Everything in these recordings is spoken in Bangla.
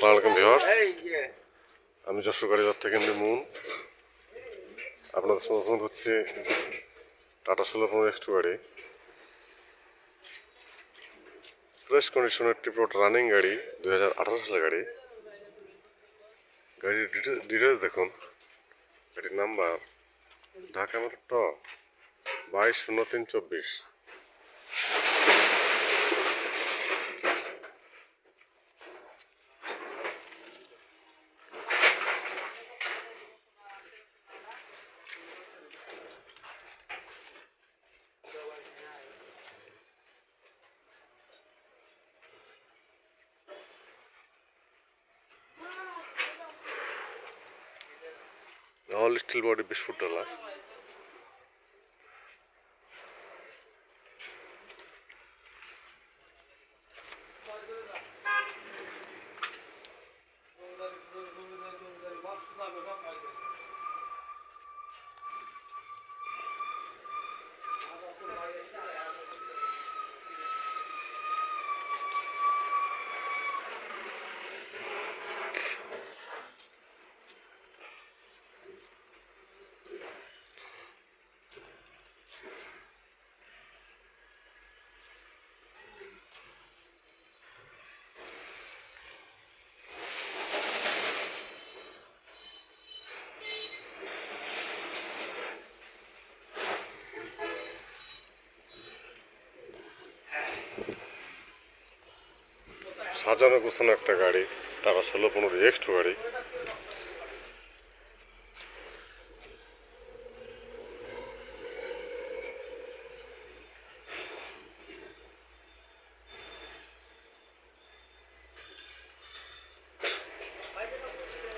আসসালামু আলাইকুম ভিউয়ার্স আমি যশোর গাড়িঘর থেকে মুন আপনাদের ফোন হচ্ছে টাটা ষোলো পনেরো এক্স টু গাড়ি ফ্রেশ কন্ডিশনের টিপরোড রানিং গাড়ি দুই হাজার আঠারো সালের গাড়ি গাড়ির ডিটেলস দেখুন গাড়ির নাম্বার ঢাকা মেট্রো ট বাইশ শূন্য তিন চব্বিশ ಆಲ್ ಸ್ಟಿಲ್ ಬಾಡಿ ಬಿಸ್ಫುಟ್ ಅಲ್ಲ সাজানো গোছানো একটা গাড়ি টাটা ষোলো পনেরো এক্স টু গাড়ি।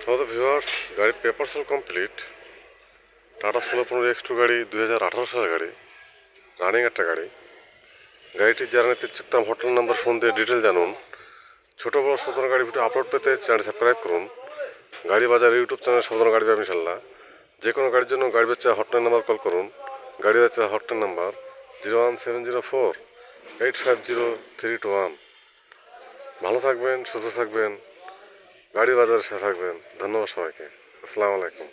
আমাদের গাড়ির পেপার সেল কমপ্লিট টাটা ষোলো পনেরো এক্স টু গাড়ি, দুই হাজার আঠারো সালের গাড়ি রানিং একটা গাড়ি। গাড়িটি যারা নিতে চান হোটেল নাম্বার ফোন দিয়ে ডিটেল জানুন। ছোটো বড় সাধারণ গাড়ি ভিডিও আপলোড পেতে চ্যানেল সাবস্ক্রাইব করুন। গাড়ি বাজার ইউটিউব চ্যানেল সাধারণ গাড়ি পাবেন ইনশাল্লাহ যে কোনো গাড়ির জন্য গাড়ি বেচা হটলাইন নাম্বার কল করুন। গাড়ি বেচা hotline number zero one seven zero four eight five zero three two one ভালো থাকবেন, সুস্থ থাকবেন। গাড়ি বাজারের সাথে থাকবেন। ধন্যবাদ সবাইকে। আসসালামু আলাইকুম।